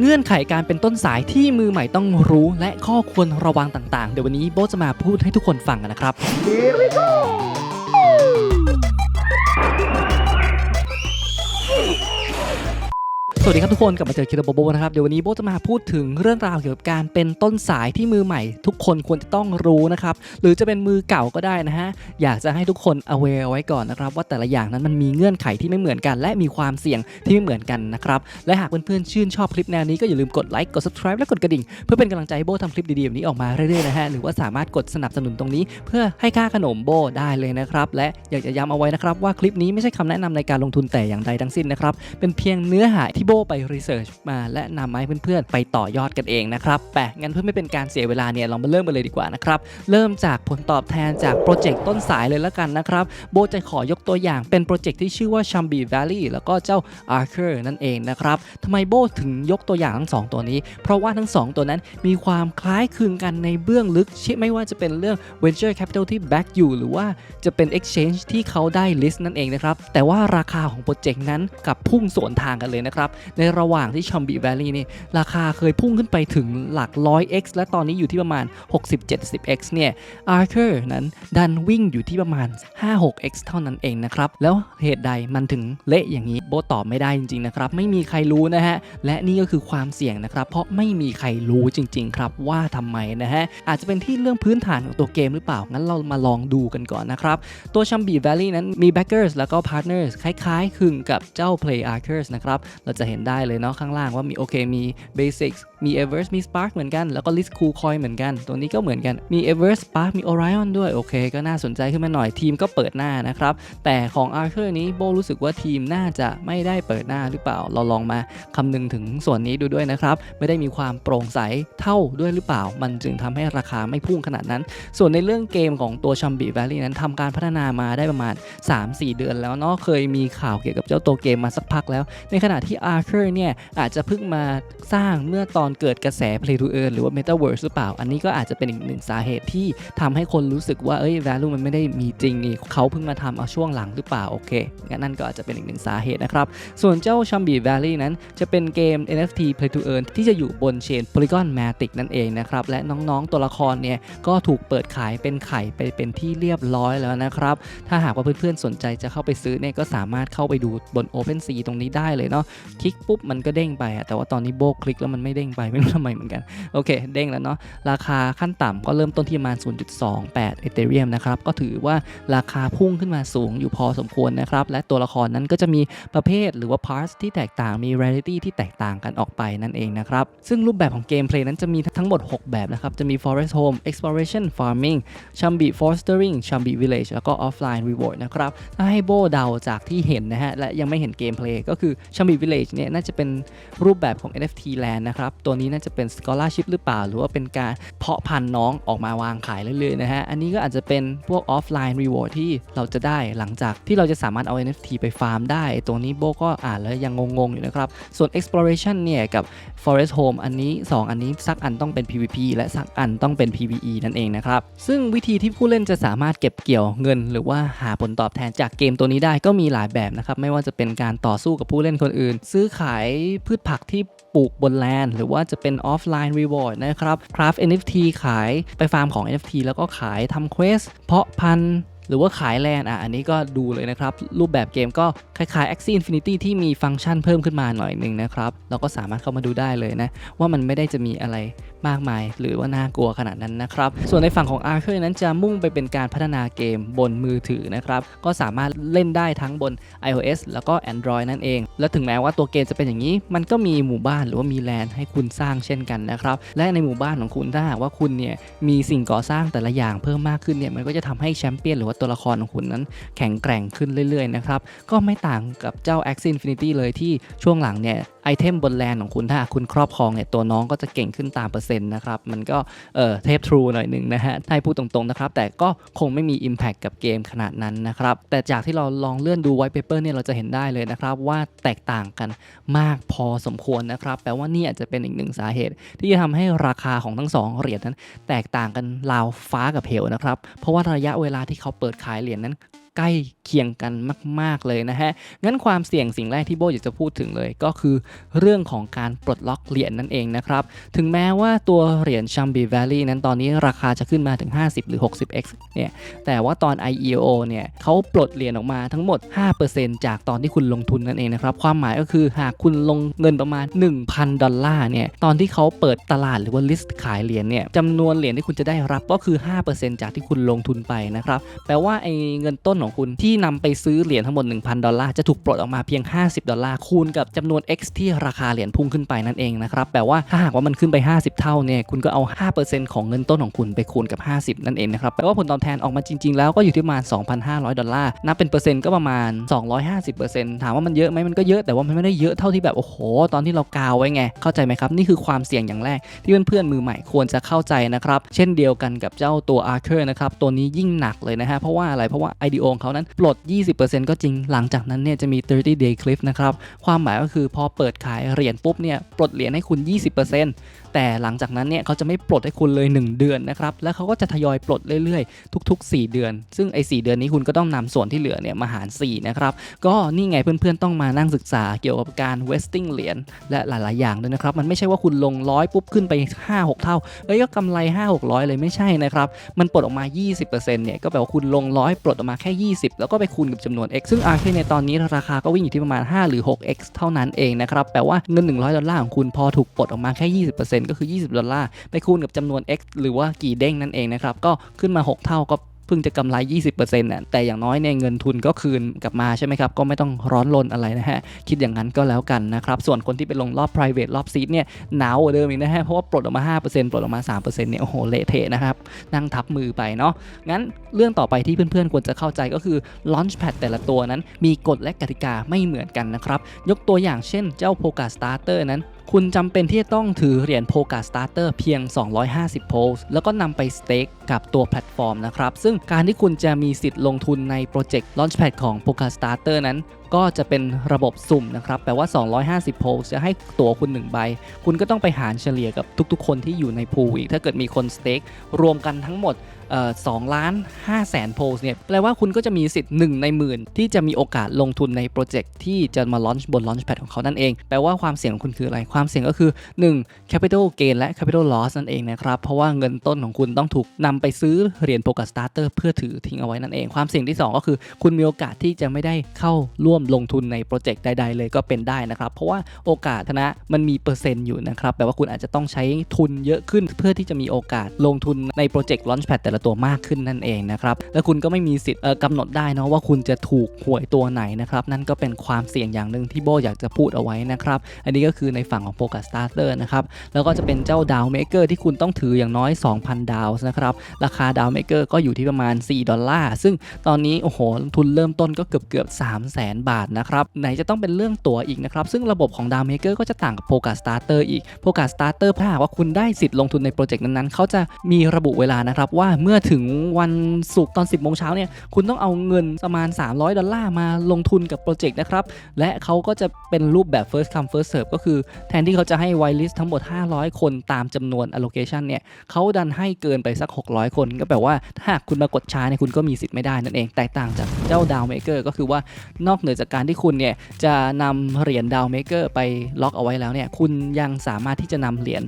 เงื่อนไขการเป็นต้นสายที่มือใหม่ต้องรู้และข้อควรระวังต่างๆ เดี๋ยววันนี้โบทจะมาพูดให้ทุกคนฟังกันนะครับ สวัสดีครับทุกคนกลับมาเจอคิโตโบโบนะครับ เดี๋ยววันนี้โบจะมาพูดถึงเรื่องราวเกี่ยวกับการเป็นต้นสายที่มือใหม่ ทุกคนควรจะต้องรู้นะครับ หรือจะเป็นมือเก่าก็ได้นะฮะ อยากจะให้ทุกคน aware ไว้ก่อนนะครับ ว่าแต่ละอย่างนั้นมันมีเงื่อนไขที่ไม่เหมือนกัน และมีความเสี่ยงที่ไม่เหมือนกันนะครับ และหากเพื่อนๆชื่นชอบคลิปแนวนี้ก็อย่าลืมกดไลค์กด subscribe และกดกระดิ่ง เพื่อเป็นกำลังใจให้โบทำคลิปดีๆแบบนี้ออกมาเรื่อยๆนะฮะหรือว่าสามารถกดสนับสนุนตรงนี้ เพื่อให้ค่าขนมโบได้เลยนะครับและอยากจะย้ำเอาไว้นะครับว่าคลิปนี้ไม่ใช่คำแนะนำในการลงทุนแต่อย่างใดทั้งสิ้นนะครับเป็นเพียงเนื้อหาที่โบไปรีเสิร์ชมาและนำมาให้เพื่อนๆ ไปต่อยอดกันเองนะครับแปะงั้นเพื่อไม่เป็นการเสียเวลาเนี่ยเรามาเริ่มกันเลยดีกว่านะครับ เริ่มจากผลตอบแทนจากโปรเจกต์ต้นสายเลยแล้วกันนะครับ โบจะขอยกตัวอย่างเป็นโปรเจกต์ที่ชื่อว่า Chambi Valley แล้วก็เจ้า Archer นั่นเองนะครับทำไมโบถึงยกตัวอย่างทั้ง 2 ตัวนี้ เพราะว่าทั้ง 2 ตัวนั้นมีความคล้ายคลึงกันในเบื้องลึกเช่นไม่ว่าจะเป็นเรื่อง Venture Capital ที่ back อยู่ หรือว่าจะเป็น Exchange ที่เขาได้ list นั่นเองนะครับ แต่ว่าราคาของโปรเจกต์นั้นกับพุ่งสวนทางกันเลยนะครับในระหว่างที่ Chambi Valley นี่ราคาเคยพุ่งขึ้นไปถึงหลัก 100x และตอนนี้อยู่ที่ประมาณ 60-70x เนี่ย Archer นั้นดันวิ่งอยู่ที่ประมาณ 5-6x เท่านั้นเองนะครับ แล้วเหตุใดมันถึงเละอย่างนี้โบตอบไม่ได้จริงๆนะครับ ไม่มีใครรู้นะฮะ และนี่ก็คือความเสี่ยงนะครับ เพราะไม่มีใครรู้จริง ๆ ครับว่าทำไมนะฮะ อาจจะเป็นที่เรื่องพื้นฐานของตัวเกมหรือเปล่า งั้นเรามาลองดูกันก่อนนะครับ ตัว Chambi Valley นั้นมี backers แล้วก็ partners คล้ายๆคลึงกับเจ้า Play Archers นะครับ เราจะเห็นได้เลยเนาะข้างล่างว่ามีโอเคมี Basics มี Everest มี Spark เหมือนกัน แล้วก็ List Cool Coin เหมือนกัน ตัวนี้ก็เหมือนกันมี Everest Spark มี Orion ด้วย โอเค ก็น่าสนใจขึ้นมาหน่อยทีมก็เปิดหน้านะครับ แต่ของ Archer นี้โบรู้สึกว่าทีมน่าจะไม่ได้เปิดหน้าหรือเปล่า เราลองมาคำนึงถึงส่วนนี้ดูด้วยนะครับไม่ได้มีความโปร่งใสเท่าด้วยหรือเปล่า มันจึงทำให้ราคาไม่พุ่งขนาดนั้น ส่วนในเรื่องเกมของตัว Chambi Valley นั้นทำการพัฒนามาได้ประมาณ 3-4 เดือนแล้วเนาะเคยมีข่าวเกี่ยวกับเจ้าตัวเกมมาสักพักแล้ว ในขณะที่ Archer เนี่ยอาจจะเพิ่งมาสร้างเมื่อตอนเกิดกระแส Play to Earn หรือว่า Metaverse หรือเปล่า อันนี้ก็อาจจะเป็นอีกหนึ่งสาเหตุที่ทำให้คนรู้สึกว่าเอ้ย value มันไม่ได้มีจริงนี่เขาเพิ่งมาทำเอาช่วงหลังหรือเปล่าโอเคงั้นนั่นก็อาจจะเป็นอีกหนึ่งสาเหตุนะครับส่วนเจ้า Chambi Valley นั้นจะเป็นเกม NFT Play to Earn ที่จะอยู่บนเชน Polygon Matic นั่นเองนะครับและน้องๆตัวละครเนี่ยก็ถูกเปิดขายเป็นไข่ไปเป็นที่เรียบร้อยแล้วนะครับถ้าหากว่าเพื่อนๆสนใจจะเข้าไปซื้อเนี่ยก็สามารถเข้าไปดูบน OpenSea ตรงนี้ได้เลยเนาะคลิกปุ๊บมันก็เด้งไปอะแต่ว่าตอนนี้โบกคลิกแล้วมันไม่เด้งไปไม่รู้ทำไมเหมือนกัน โอเค เด้งแล้วเนาะราคาขั้นต่ำก็เริ่มต้นที่ประมาณ 0.28 e t h e r e u m นะครับก็ถือว่าราคาพุ่งขึ้นมาสูงอยู่พอสมควรนะครับและตัวละครนั้นก็จะมีประเภทหรือว่า parts ที่แตกต่างมี rarity ที่แตกต่างกันออกไปนั่นเองนะครับซึ่งรูปแบบของเกมเพลย์นั้นจะมีทั้งหมด 6 แบบนะครับจะมี forest home exploration farming Chambi fostering Chambi village แล้วก็ offline reward นะครับถ้าให้โบเดาจากที่เห็นนะฮะและยังไม่เห็นเกมเพลย์ก็คือ Chambi village เนี่ยน่าจะเป็นรูปแบบของ NFT land นะครับ ตัวนี้น่าจะเป็น scholarship หรือเปล่า หรือว่าเป็นการเพาะพันธุ์น้องออกมาวางขายเรื่อยๆนะฮะ อันนี้ก็อาจจะเป็นพวก offline reward ที่เราจะได้หลังจากที่เราจะสามารถเอา NFT ไปฟาร์มได้ ตัวนี้โบก็อ่านแล้วยังงงๆอยู่นะครับ ส่วน exploration เนี่ยกับ forest home อันนี้ 2 อันนี้สักอันต้องเป็น PVP และสักอันต้องเป็น PVE นั่นเองนะครับ ซึ่งวิธีที่ผู้เล่นจะสามารถเก็บเกี่ยวเงิน หรือว่าหาผลตอบแทนจากเกมตัวนี้ได้ก็มีหลายแบบนะครับ ไม่ว่าจะเป็นการต่อสู้กับผู้เล่นคนอื่น ซื้อขายพืชผักที่ปลูกบนแลนด์หรือว่าจะเป็นออฟไลน์รีวอร์ดนะครับคราฟ NFT ขายไปฟาร์มของ NFT แล้วก็ขายทำเควสเพาะพันธุ์ หรือว่าขายแลนด์อะอันนี้ก็ดูเลยนะครับ รูปแบบเกมก็คล้ายๆ Axie Infinity ที่มีฟังก์ชันเพิ่มขึ้นมาหน่อยหนึ่งนะครับ เราก็สามารถเข้ามาดูได้เลยนะ ว่ามันไม่ได้จะมีอะไรมากมาย หรือว่าน่ากลัวขนาดนั้นนะครับ ส่วนในฝั่งของ a r c h e นั้นจะมุ่งไปเป็นการพัฒนาเกมบนมือถือนะครับ ก็สามารถเล่นได้ทั้งบน iOS แล้วก็ Android นั่นเอง และถึงแม้ว่าตัวเกมจะเป็นอย่างนี้ มันก็มีหมู่บ้านหรือว่ามีแลนด์ให้คุณสร้างเช่นกันนะครับและในหมู่บ้านของคุณถ้าหากว่าคุณเนี่ยมีสิ่งก่อสร้างแต่ละอย่างเพิ่มมากขึ้นเนี่ยมันก็จะทำให้แชมเปี้ยนหรือว่าตัวละครของคุณนั้นแข็งแกร่งขึ้นเรื่อยๆนะครับ ก็ไม่ต่างกับเจ้า Axie Infinity เลยที่ช่วงหลังเนี่ย ไอเทมบนแลนของคุณถ้าคุณครอบครองเนี่ยตัวน้องก็จะเก่งขึ้นตามเปอร์เซ็นต์นะครับ มันก็เออเทพทรูหน่อยหนึ่งนะฮะถ้าให้พูดตรงๆนะครับ แต่ก็คงไม่มี Impact กับเกมขนาดนั้นนะครับ แต่จากที่เราลองเลื่อนดู White Paper เนี่ยเราจะเห็นได้เลยนะครับ ว่าแตกต่างกันมากพอสมควรนะครับ แปลว่านี่อาจจะเป็นอีกหนึ่งสาเหตุ ที่จะทำให้ราคาของทั้งสองเหรียญนั้น แตกต่างกันราวฟ้ากับเหวนะครับ เพราะว่าระยะเวลาที่เขาเปิดขายเหรียญนั้น ใกล้เคียงกันมาก ๆ เลยนะฮะ งั้นความเสี่ยงสิ่งแรกที่โบอยากจะพูดถึงเลย ก็คือเรื่องของการปลดล็อกเหรียญนั่นเองนะครับ ถึงแม้ว่าตัวเหรียญชัมบี Valley นั้นตอนนี้ราคาจะขึ้นมาถึง 50 หรือ 60x เนี่ย แต่ว่าตอน IEO เนี่ยเขาปลดเหรียญออกมาทั้งหมด 5%จากตอนที่คุณลงทุนนั่นเองนะครับ ความหมายก็คือหากคุณลงเงินประมาณ 1,000 ดอลลาร์เนี่ย ตอนที่เขาเปิดตลาดหรือว่า list ขายเหรียญเนี่ยจำนวนเหรียญที่คุณจะได้รับก็คือ 5%จากที่คุณลงทุนไปนะครับ แปลว่าไอ้เงินต้นของคุณที่นำไปซื้อเหรียญทั้งหมด 1,000 ดอลลาร์จะถูกปลดออกมาเพียง 50 ดอลลาร์คูณกับจำนวน x ที่ราคาเหรียญพุ่งขึ้นไปนั่นเองนะครับแปลว่าถ้าหากว่ามันขึ้นไป 50 เท่าเนี่ยคุณก็เอา 5%ของเงินต้นของคุณไปคูณกับ 50 นั่นเองนะครับแปลว่าผลตอบแทนออกมาจริงๆ แล้วก็อยู่ที่ประมาณ 2,500 ดอลลาร์นับเป็นเปอร์เซ็นต์ก็ประมาณ 250%ถามว่ามันเยอะไหมมันก็เยอะแต่ว่ามันไม่ได้เยอะเท่าที่แบบโอ้โห ตอนที่เรากาวไว้ไงเข้าใจไหมครับนี่คือความเสี่ยงอย่างแรกที่เพื่อนๆมือใหม่ควรจะเข้าใจนะครับเช่นเดียวกันกับเจ้าตัว Archer นะครับตัวนี้ยิ่งหนักเลยนะฮะเพราะว่าอะไรเพราะว่า IDO ของเขานั้นปลด 20%ก็จริง หลังจากนั้นเนี่ยจะมี 30 day cliff นะครับ ความหมายก็คือพอเปิดขายเหรียญปุ๊บเนี่ยปลดเหรียญให้คุณ 20% แต่หลังจากนั้นเนี่ยเขาจะไม่ปลดให้คุณเลย 1 เดือนนะครับ แล้วเขาก็จะทยอยปลดเรื่อยๆ ทุก ๆ 4 เดือน ซึ่งไอ้4เดือนนี้คุณก็ต้องนำส่วนที่เหลือเนี่ยมาหาร 4 นะครับ ก็นี่ไงเพื่อนๆต้องมานั่งศึกษาเกี่ยวกับการ vesting เหรียญและหลายๆ อย่างด้วยนะครับ มันไม่ใช่ว่าคุณลงร้อยปุ๊บขึ้นไป 5-6 เท่าเอ้ยก็กำไร 5-600 เลยไม่ใช่นะครับ มันปลดออกมา 20%เนี่ยก็แปลว่าคุณลงร้อยปลดออกมาแค่ 20 แล้วก็ไปคูณกับจำนวน x ซึ่ง r k ในตอนนี้ราคาก็วิ่งอยู่ที่ประมาณ 5 หรือ 6x เท่านั้นเองนะครับแปลว่าเงิน 100 ดอลลาร์ของคุณพอถูกปลดออกมาแค่ 20%ก็คือ 20 ดอลลาร์ไปคูณกับจำนวน x หรือว่ากี่เด้งนั่นเองนะครับ ก็ขึ้นมา 6 เท่าก็เพิ่งจะกำไร 20%น่ะแต่อย่างน้อยเนี่ยเงินทุนก็คืนกลับมาใช่ไหมครับ ก็ไม่ต้องร้อนรนอะไรนะฮะ คิดอย่างนั้นก็แล้วกันนะครับ ส่วนคนที่ไปลงรอบ private รอบ seed เนี่ยหนาวกว่าเดิมอีกนะฮะ เพราะว่าปลดออกมา 5%ปลดออกมา 3%เนี่ย โอ้โห เละเทะนะครับ นั่งทับมือไปเนาะ งั้นเรื่องต่อไปที่เพื่อนๆ ควรจะเข้าใจก็คือ launchpad แต่ละตัวนั้นมีกฎและกติกาไม่เหมือนกันนะครับ ยกตัวอย่างเช่นเจ้า p o k a Starter นั้น คุณจำเป็นที่จะต้องถือเหรียญโพกาสตาร์เตอร์เพียง 250 โพลส์แล้วก็นำไปสเต็กกับตัวแพลตฟอร์มนะครับ ซึ่งการที่คุณจะมีสิทธิ์ลงทุนในโปรเจกต์ Launchpad ของ Polka Starter นั้นก็จะเป็นระบบสุ่มนะครับ แปลว่า 250 โพลจะให้ตั๋วคุณ 1 ใบ คุณก็ต้องไปหารเฉลี่ยกับทุกๆ คนที่อยู่ในพูลอีก ถ้าเกิดมีคนสเต็กรวมกันทั้งหมดสองล้านห้าแสนโพลเนี่ย แปลว่าคุณก็จะมีสิทธิ์ 1 ในหมื่น ที่จะมีโอกาสลงทุนในโปรเจกต์ที่จะมาลอนช์บน Launchpad ของเขานั่นเอง แปลว่าความเสี่ยงของคุณคืออะไร ความเสี่ยงก็คือ 1. Capital Gain และ Capital Loss นั่นเองนะครับ เพราะว่าเงินต้นของคุณต้องถูกนำไปซื้อเหรียญโปก a Starter เพื่อถือทิ้งเอาไว้นั่นเอง ความเสี่ยงที่ 2 ก็คือ คุณมีโอกาสที่จะไม่ได้เข้าร่วมลงทุนในโปรเจกต์ใด ๆ เลยก็เป็นได้นะครับ เพราะว่าโอกาสชนะมันมีเปอร์เซ็นต์อยู่นะครับแปลว่าคุณอาจจะต้องใช้ทุนเยอะขึ้น เพื่อที่จะมีโอกาสลงทุนในโปรเจกต์ Launchpad แต่ละตัวมากขึ้นนั่นเองนะครับและคุณก็ไม่มีสิทธิ์กำหนดได้นะว่าคุณจะถูกหวยตัวไหนนะครับนั่นก็เป็นความเสี่ยงอย่างหนึ่งที่โบอยากจะพูดเอาไว้นะครับอันนี้ก็คือในฝั่งของโปก a Starter นะครับแล้วก็จะเป็นเจ้าดาวเมเกอร์ที่คุณต้องถืออย่างน้อย 2,000 ดาวนะครับราคาดาวเมเกอร์ก็อยู่ที่ประมาณ 4 ดอลลาร์ซึ่งตอนนี้โอ้โหทุนเริ่มต้นก็เกือบเกือบ3 0 0แสนบาทนะครับไหนจะต้องเป็นเรื่องตั๋วอีกนะครับซึ่งระบบของดาวเมเกอร์ก็จะต่างกับโปก a Starter อีกโปก a Starter ถ้าหากว่าคุณได้สิทธิ์ลงทุนในโปรเจกต์นั้นๆเขาจะมีระบุเวลานะครับว่าเมื่อถึงวันศุกร์ตอน 10โมงเช้าเนี่ยคุณต้องเอาเงินประมาณ 300 ดอลลาร์มาลงทุนกับโปรเจกต์นะครับและเขาก็จะเป็นรูปแบบ first come first serve ก็คือแทนที่เขาจะให้ white list ทั้งหมด 500 คนตามจำนวน allocation เนี่ยเขาดันให้เกินไปสัก 600 คนก็แปลว่าถ้าหากคุณมากดช้าเนี่ยคุณก็มีสิทธิ์ไม่ได้นั่นเองแตกต่างจากเจ้าดาวเมเกอร์ก็คือว่านอกเหนือจากการที่คุณเนี่ยจะนำเหรียญดาวเมเกอร์ไปล็อกเอาไว้แล้วเนี่ยคุณยังสามารถที่จะนำเหรียญ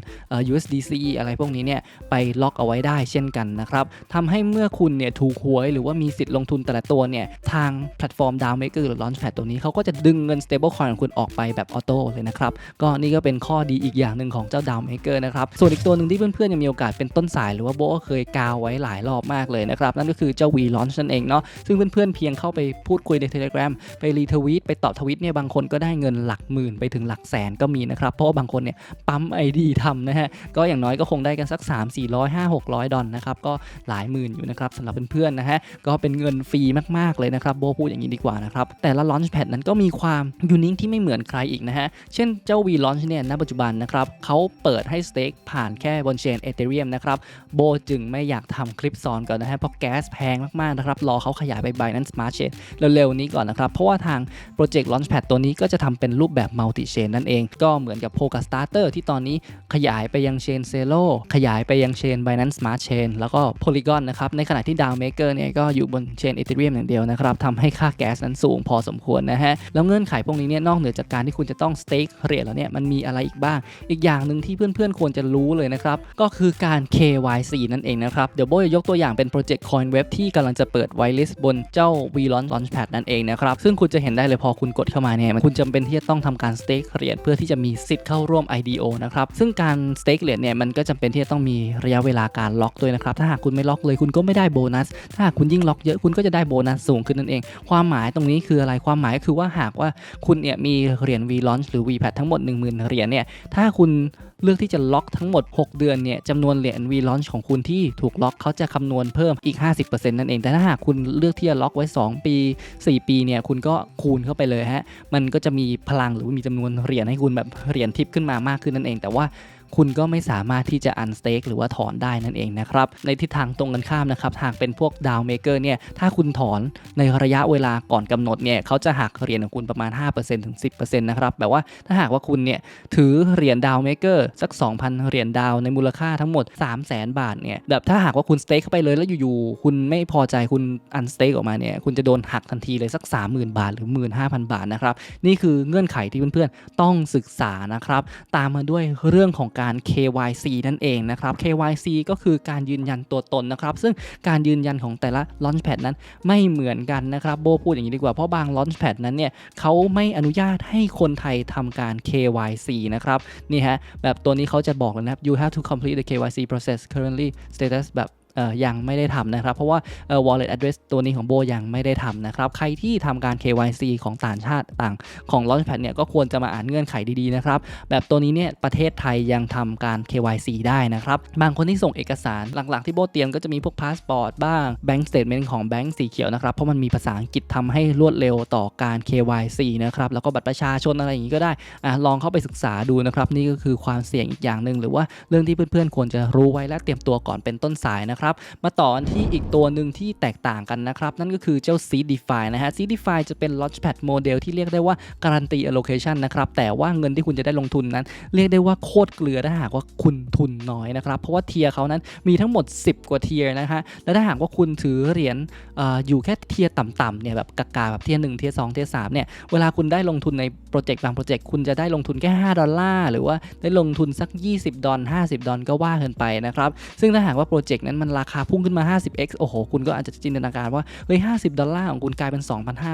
USDC อะไรพวกนี้เนี่ยไปล็อกเอาไว้ได้เช่นกันนะครับทำให้เมื่อคุณเนี่ยถูกหวยหรือว่ามีสิทธิ์ลงทุนแต่ละตัวเนี่ยทางแพลตฟอร์ม d o w n m a k e r หรือ Launchpad ตัวนี้เขาก็จะดึงเงิน stable coin ของคุณออกไปแบบออโต้เลยนะครับ ก็นี่ก็เป็นข้อดีอีกอย่างหนึ่งของเจ้า d o w n m a k e r นะครับ ส่วนอีกตัวหนึ่งที่เพื่อนๆยังมีโอกาสเป็นต้นสายหรือว่าโบก็เคยกาวไว้หลายรอบมากเลยนะครับ นั่นก็คือเจ้า V Launch นั่นเองเนาะซึ่งเพื่อนๆเพียงเข้าไปพูดคุยใน Telegram ไปรีทวีตไปตอบทวิตเนี่ยบางคนก็ได้เงินหลักหมื่นไปถึงหลักแสนก็มีนะครับ เพราะว่าบางคนเนี่ยปั๊ม ID ทำนะฮะก็อย่างน้อยก็คงได้กันสัก 3 4 0 0 5 600 ดอลนะครับก็หลายหมื่นอยู่นะครับสำหรับเพื่อนๆนะฮะก็เป็นเงินฟรีมากๆเลยนะครับโบพูดอย่างนี้ดีกว่านะครับแต่ละ Launchpad นั้นก็มีความยูนิคที่ไม่เหมือนใครอีกนะฮะเช่นเจ้า V Launch เนี่ยณปัจจุบันนะครับเขาเปิดให้สเต็กผ่านแค่บนเชน Ethereum นะครับโบจึงไม่อยากทำคลิปสอนก่อนนะฮะเพราะแก๊สแพงมากๆนะครับรอเขาขยายไป Binance Smart Chain เร็วๆนี้ก่อนนะครับเพราะว่าทางโปรเจกต์ Launchpad ตัวนี้ก็จะทำเป็นรูปแบบ Multi Chain นั่นเอง ก็เหมือนกับ Polka Starter ที่ตอนนี้ขยายไปยังเชน Celo ขยายไปยังเชน Binance Smart Chain แล้วก็ Polygon นะครับ ในขณะที่ DAO Maker เนี่ยก็อยู่บนเชน Ethereum อย่างเดียวนะครับทำให้ค่าแก๊สนั้นสูงพอสมควรนะฮะ แล้วเงื่อนไขพวกนี้เนี่ยนอกเหนือจากการที่คุณจะต้อง stake เหรียญแล้วเนี่ยมันมีอะไรอีกบ้าง อีกอย่างหนึ่งที่เพื่อนๆควรจะรู้เลยนะครับก็คือการ KYC นั่นเองนะครับเดี๋ยวโบจะยกตัวอย่างเป็นโปรเจกต์ CoinWeb ที่กำลังจะเปิดไวลิสบนเจ้า v l a u n c Launchpad นั่นเองนะครับซึ่งคุณจะเห็นได้เลยพอคุณกดเข้ามาเนี่ยคุณจำเป็นที่จะต้องทำการ stake เหรียญเพื่อที่จะมีสิทธิ์เข้าร่วม IDO นะครับซึ่งการ stake เหรียญเนี่ยมันก็จำเป็นที่จะต้องมีระยะเวลาการล็อกด้วยนะครับถ้าหากคุณไม่ล็อกเลยคุณก็ไม่ได้โบนัส ถ้าหากคุณยิ่งล็อกเยอะคุณก็จะได้โบนัสสูงขึ้นนั่นเอง ความหมายตรงนี้คืออะไรความหมายก็คือว่าหากว่าคุณเนี่ยมีเหรียญ V launch หรือ V pad ทั้งหมด 10,000 เหรียญเนี่ยถ้าคุณ เลือกที่จะล็อกทั้งหมด 6 เดือนเนี่ยจำนวนเหรียญ V launch ของคุณที่ถูกล็อกเขาจะคำนวณเพิ่มอีก 50%นั่นเอง แต่ถ้าหากคุณเลือกที่จะล็อกไว้ 2 ปี 4 ปีเนี่ยคุณก็คูณเข้าไปเลยฮะมันก็จะมีพลังหรือมีจำนวนเหรียญให้คุณแบบเหรียญทิปขึ้นมามากขึ้นนั่นเอง แต่ว่า คุณก็ไม่สามารถที่จะ unstake หรือว่าถอนได้นั่นเองนะครับในทิศทางตรงกันข้ามนะครับหากเป็นพวก down maker เนี่ยถ้าคุณถอนในระยะเวลาก่อนกำหนดเนี่ยเขาจะหักเหรียญของคุณประมาณ 5%ถึง 10%นะครับแบบว่าถ้าหากว่าคุณเนี่ยถือเหรียญ down maker สัก 2,000 เหรียญดาวในมูลค่าทั้งหมด 300,000 บาทเนี่ยแบบถ้าหากว่าคุณ stake เข้าไปเลยแล้วอยู่ๆคุณไม่พอใจคุณ unstake ออกมาเนี่ยคุณจะโดนหักทันทีเลยสัก 30,000 บาท หรือ 15,000 บาทนะครับนี่คือเงื่อนไขที่เพื่อนๆต้องศึกษานะครับตามมาด้วยเรื่องของการ KYC นั่นเองนะครับ KYC ก็คือการยืนยันตัวตนนะครับ ซึ่งการยืนยันของแต่ละ Launchpad นั้นไม่เหมือนกันนะครับ โบพูดอย่างนี้ดีกว่า เพราะบาง Launchpad นั้นเนี่ยเขาไม่อนุญาตให้คนไทยทำการ KYC นะครับ นี่ฮะ แบบตัวนี้เขาจะบอกเลยนะครับ you have to complete the KYC process currently status แบบ ยังไม่ได้ทำนะครับ เพราะว่า wallet address ตัวนี้ของโบยังไม่ได้ทำนะครับ ใครที่ทำการ KYC ของต่างชาติต่างของ Launchpad เนี่ยก็ควรจะมาอ่านเงื่อนไขดีๆนะครับ แบบตัวนี้เนี่ยประเทศไทยยังทำการ KYC ได้นะครับ บางคนที่ส่งเอกสารหลักๆที่โบเตรียมก็จะมีพวกพาสปอร์ตบ้าง Bank Statement ของแบงก์สีเขียวนะครับ เพราะมันมีภาษาอังกฤษทำให้รวดเร็วต่อการ KYC นะครับแล้วก็บัตรประชาชนอะไรอย่างนี้ก็ได้อะลองเข้าไปศึกษาดูนะครับนี่ก็คือความเสี่ยงอีกอย่างหนึ่งหรือว่าเรื่องที่เพื่อนๆควรจะรู้ไว้และเตรียมตัวก่อนเป็นต้นสายนะครับมาต่อกันที่อีกตัวหนึ่งที่แตกต่างกันนะครับ นั่นก็คือเจ้า Seed DeFi นะฮะ Seed DeFi จะเป็น Launchpad โมเดลที่เรียกได้ว่าการันตี allocation นะครับ แต่ว่าเงินที่คุณจะได้ลงทุนนั้น เรียกได้ว่าโคตรเกลือถ้าหากว่าคุณทุนน้อยนะครับ เพราะว่าเทียร์เขานั้นมีทั้งหมด 10 กว่าเทียร์นะฮะ และถ้าหากว่าคุณถือเหรียญออยู่แค่เทียร์ต่ำๆเนี่ยแบบกากาแบบเทียร์หนึ่งเทียร์สองเทียร์สามเนี่ย เวลาคุณได้ลงทุนในโปรเจกต์บางโปรเจกต์คุณจะได้ลงทุนแค่ 5 ดอลลาร์หรือว่าได้ลงทุนสัก 20 ดอล50 ดอลก็ว่ากันไปนะครับ ซึ่งถ้าหากว่าโปรเจกต์นั้นมันราคาพุ่งขึ้นมา 50x โอ้โห คุณก็อาจจะจินตนาการว่า เฮ้ย 50 ดอลลาร์ของคุณกลายเป็น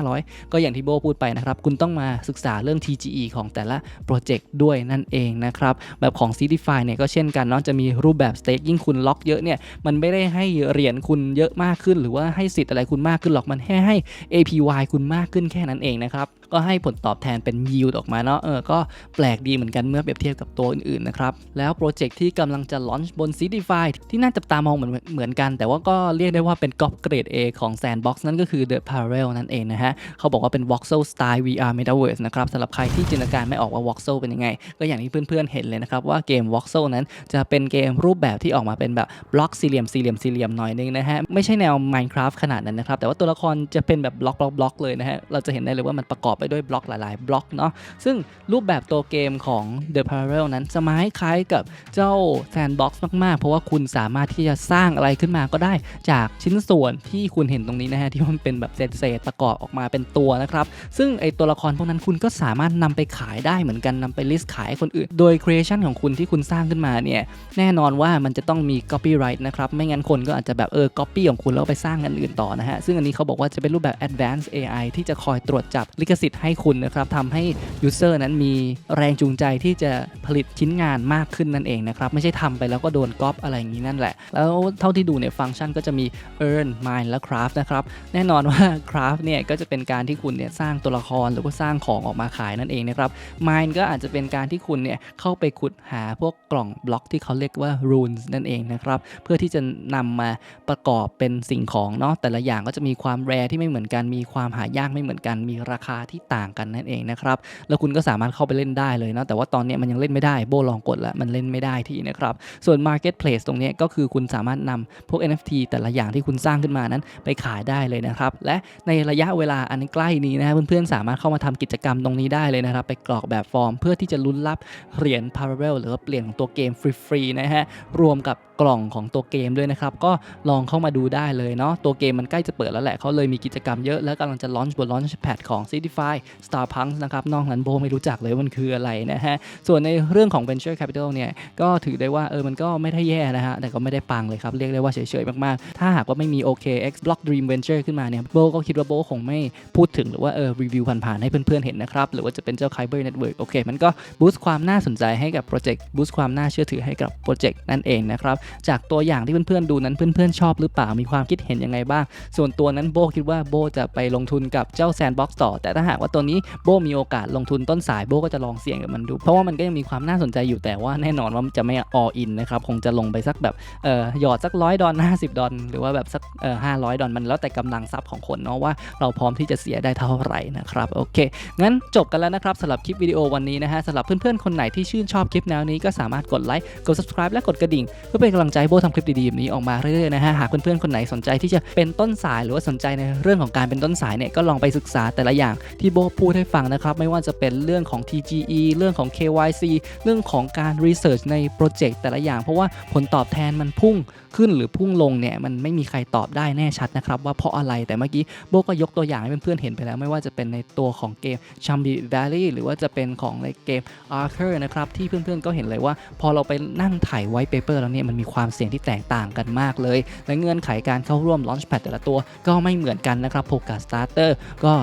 2,500 ก็อย่างที่โบพูดไปนะครับ คุณต้องมาศึกษาเรื่อง TGE ของแต่ละโปรเจกต์ด้วยนั่นเองนะครับ แบบของ c d f i เนี่ยก็เช่นกันเนาะ จะมีรูปแบบ stake ยิ่งคุณล็อกเยอะเนี่ย มันไม่ได้ให้เหรียญคุณเยอะมากขึ้น หรือว่าให้สิทธิ์อะไรคุณมากขึ้นหรอก มันแค่ให้ APY คุณมากขึ้นแค่นั้นเองนะครับ ก็ให้ผลตอบแทนเป็น yield ออกมาเนาะ เออ ก็แปลกดีเหมือนกันเมื่อเปรียบเทียบกับตัวอื่นๆนะครับ แล้วโปรเจกต์ที่กำลังจะ launch บน c d f i ที่น่าจับตามองเหมือนเหมือนกัน แต่ว่าก็เรียกได้ว่าเป็นก๊อปเกรด A ของ Sandbox นั่นก็คือ The Parallel นั่นเองนะฮะ เขาบอกว่าเป็น voxel style VR metaverse นะครับสำหรับใครที่จินตนาการไม่ออกว่า voxel เป็นยังไง ก็อย่างที่เพื่อนๆเห็นเลยนะครับ ว่าเกม voxel นั้นจะเป็นเกมรูปแบบที่ออกมาเป็นแบบบล็อกสี่เหลี่ยมสี่เหลี่ยมสี่เหลี่ยมหน่อยนึงนะฮะไม่ใช่แนว Minecraft ขนาดนั้นนะครับแต่ว่าตัวละครจะเป็นแบบบล็อกบล็อกบล็อกเลยนะฮะเราจะเห็นได้เลยว่ามันประกอบไปด้วยบล็อกหลายๆบล็อกเนาะซึ่งรูปแบบตัวเกมของ The Parallel นั้นจะมาคล้ายกับเจ้า Sandbox มากๆ เพราะว่าคุณสามารถที่จะสร้างอะไรขึ้นมาก็ได้ จากชิ้นส่วนที่คุณเห็นตรงนี้นะฮะที่มันเป็นแบบเศษๆประกอบออกมาเป็นตัวนะครับซึ่งไอตัวละครพวกนั้นคุณก็สามารถนำไปขายได้เหมือนกันนำไปลิสต์ขายให้คนอื่น โดย creation ของคุณที่คุณสร้างขึ้นมาเนี่ยแน่นอนว่ามันจะต้องมี copyright นะครับไม่งั้นคนก็อาจจะแบบเออ copy ของคุณแล้วไปสร้างอันอื่นต่อนะฮะซึ่งอันนี้เขาบอกว่าจะเป็นรูปแบบ advanced AI ที่จะคอยตรวจจับลิขสิทธิ์ให้คุณนะครับทำให้ user นั้นมีแรงจูงใจที่จะผลิตชิ้นงานมากขึ้นนั่นเองนะครับไม่ใช่ทำไปแล้วก็โดนก๊อปอะไรอย่างนี้นั่นแหละ แล้วท่าที่ดูเนี่ยฟังก์ชันก็จะมี earn mine และ craft นะครับ แน่นอนว่า craft เนี่ยก็จะเป็นการที่คุณเนี่ยสร้างตัวละครหรือว่าสร้างของออกมาขายนั่นเองนะครับ mine ก็อาจจะเป็นการที่คุณเนี่ยเข้าไปขุดหาพวกกล่องบล็อกที่เขาเรียกว่า runes นั่นเองนะครับ เพื่อที่จะนำมาประกอบเป็นสิ่งของเนาะแต่ละอย่างก็จะมีความแรที่ไม่เหมือนกันมีความหายากไม่เหมือนกัน มีราคาที่ต่างกันนั่นเองนะครับแล้วคุณก็สามารถเข้าไปเล่นได้เลยเนาะแต่ว่าตอนนี้มันยังเล่นไม่ได้โบลองกดแล้วมันเล่นไม่ได้ที่นะครับส่วน marketplace ตรงนี้ก็คือคุณสามารถนำพวก NFT แต่ละอย่างที่คุณสร้างขึ้นมานั้นไปขายได้เลยนะครับ และในระยะเวลาอันใกล้นี้นะเพื่อนๆสามารถเข้ามาทำกิจกรรมตรงนี้ได้เลยนะครับ ไปกรอกแบบฟอร์ม เพื่อที่จะลุ้นรับเหรียญ Parallel หรือว่าเปลี่ยนของตัวเกมฟรีๆนะฮะรวมกับกล่องของตัวเกมด้วยนะครับ ก็ลองเข้ามาดูได้เลยเนาะตัวเกมมันใกล้จะเปิดแล้วแหละเขาเลยมีกิจกรรมเยอะ แล้วกำลังจะลอนช์บน Launchpad ของ Citify Starpunk นะครับนอกนั้นโบไม่รู้จักเลยมันคืออะไรนะฮะ ส่วนในเรื่องของ Venture Capital เนี่ย ก็ถือได้ว่าเออมันก็ไม่ได้แย่นะฮะ แต่ก็ไม่ได้ปังเลยครับ เรียกได้ว่าเฉยๆมากๆ ถ้าหากว่าไม่มี OKX Block Dream Venture ขึ้นมาเนี่ยโบก็คิดว่าโบคงไม่พูดถึงหรือว่าเออรีวิวผ่านๆให้เพื่อนๆเห็นนะครับหรือว่าจะเป็นเจ้า Kyber Network โอเค มันก็บูสต์ความน่าสนใจให้กับโปรเจกต์บูสต์ความน่าเชื่อถือให้กับโปรเจกต์นั่นเองนะครับจากตัวอย่างที่เพื่อนๆดูนั้นเพื่อนๆชอบหรือเปล่ามีความคิดเห็นยังไงบ้าง ส่วนตัวนั้นโบคิดว่าโบจะไปลงทุนกับเจ้า Sandbox ต่อ แต่ถ้าหากว่าตัวนี้โบมีโอกาสลงทุนต้นสายโบก็จะลองเสี่ยงกับมันดู เพราะว่ามันก็ยังมีความน่าสนใจอยู่แต่ว่าแน่นอนว่าจะไม่ all in นะครับคงจะลงไปสักแบบเอ่อหยอดสักร้อยดอลห้าสิบดอลหรือว่าแบบสักเอ่อห้าร้อยดอลมันแล้วแต่กำลังทรัพย์ของคนเนาะว่าเราพร้อมที่จะเสียได้เท่าไหร่นะครับโอเค งั้นจบกันแล้วนะครับสำหรับคลิปวิดีโอวันนี้นะฮะสำหรับเพื่อนๆคนไหนที่ชื่นชอบคลิปแนวนี้ก็สามารถกดไลค์กด subscribe และกดกระดิ่งเพื่อเป็นกำลังใจให้โบทำคลิปดีๆแบบนี้ออกมาเรื่อยๆนะฮะหากเพื่อนๆคนไหนสนใจที่จะเป็นต้นสายหรือว่าสนใจในเรื่องของการเป็นต้นสายเนี่ยก็ลองไปศึกษาแต่ละอย่างที่โบพูดให้ฟังนะครับไม่ว่าจะเป็นเรื่องของ TGE เรื่องของ KYC เรื่องของการรีเสิร์ชในโปรเจกต์แต่ละอย่าง เพราะว่าผลตอบแทนมันพุ่ง ขึ้นหรือพุ่งลงเนี่ยมันไม่มีใครตอบได้แน่ชัดนะครับว่าเพราะอะไรแต่เมื่อกี้โบก็ยกตัวอย่างให้เพื่อนๆเห็นไปแล้วไม่ว่าจะเป็นในตัวของเกม c h u m b i Valley หรือว่าจะเป็นของในเกม Archer นะครับที่เพื่อนๆก็เห็นเลยว่า พอเราไปนั่งถ่ายไว้เปเปอร์แล้วเนี่ยมันมีความเสี่ยงที่แตกต่างกันมากเลย และเงื่อนไขการเข้าร่วม Launchpad แต่ละตัวก็ไม่เหมือนกันนะครับโ o กา Starter ก็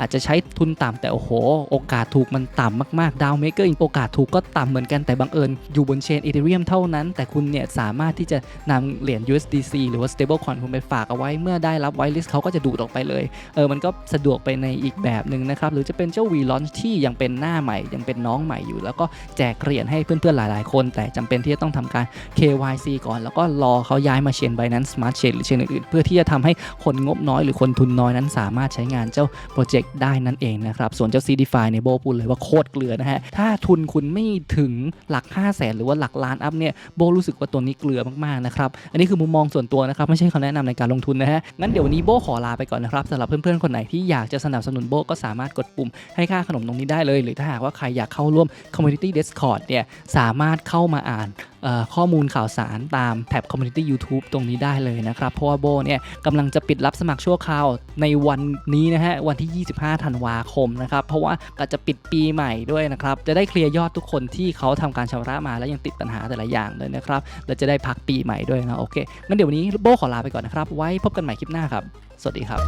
อาจจะใช้ทุนต่ำแต่โอ้โห โอกาสถูกมันต่ำมากๆดาวเมเกอร์โอกาสถูกก็ต่ำเหมือนกันแต่บังเอิญอยู่บนเชนอีเทเรียมเท่านั้น แต่คุณเนี่ยสามารถที่จะนำเหรียญ USDC หรือว่า stablecoin คุณไปฝากเอาไว้เมื่อได้รับไวลิสเขาก็จะดูดออกไปเลยเออมันก็สะดวกไปในอีกแบบหนึ่งนะครับหรือจะเป็นเจ้า V Launch ที่ยังเป็นหน้าใหม่ยังเป็นน้องใหม่อยู่ แล้วก็แจกเหรียญให้เพื่อนๆหลาย ๆ คน แต่จำเป็นที่จะต้องทำการ KYC ก่อน แล้วก็รอเขาย้ายมาเชน Binance Smart Chain หรือเชนอื่นๆ เพื่อที่จะทำให้คนงบน้อยหรือคนทุนน้อยนั้นสามารถใช้งานเจ้าโปรเจกต์ได้นั่นเองนะครับ ส่วนเจ้า CDFI ในโบพูดเลยว่าโคตรเกลือนะฮะ ถ้าทุนคุณไม่ถึงหลัก 5 0 0แสนหรือว่าหลักล้านอัพเนี่ยโบรู้สึกว่าตัวนี้เกลือมากๆนะครับ อันนี้คือมุมมองส่วนตัวนะครับ ไม่ใช่คำแนะนำในการลงทุนนะฮะ งั้นเดี๋ยววันนี้โบขอลาไปก่อนนะครับสำหรับเพื่อนๆคนไหนที่อยากจะสนับสนุนโบก็สามารถกดปุ่มให้ค่าขนมตรงนี้ได้เลย หรือถ้าหากว่าใครอยากเข้าร่วม Community Discord เนี่ยสามารถเข้ามาอ่านข้อมูลข่าวสารตามแท็บ Community YouTube ตรงนี้ได้เลยนะครับ เพราะว่าโบเนี่ยกำลังจะปิดรับสมัครชั่วคราวในวันนี้นะฮะ วันที่ 25 ธันวาคมนะครับ เพราะว่าก็จะปิดปีใหม่ด้วยนะครับ จะได้เคลียร์ยอดทุกคนที่เขาทำการชำระมาแล้วยังติดปัญหาแต่ละอย่างเลยนะครับและจะได้พักปีใหม่ด้วยนะโอเคงั้นเดี๋ยววันนี้โบขอลาไปก่อนนะครับ ไว้พบกันใหม่คลิปหน้าครับ สวัสดีครับ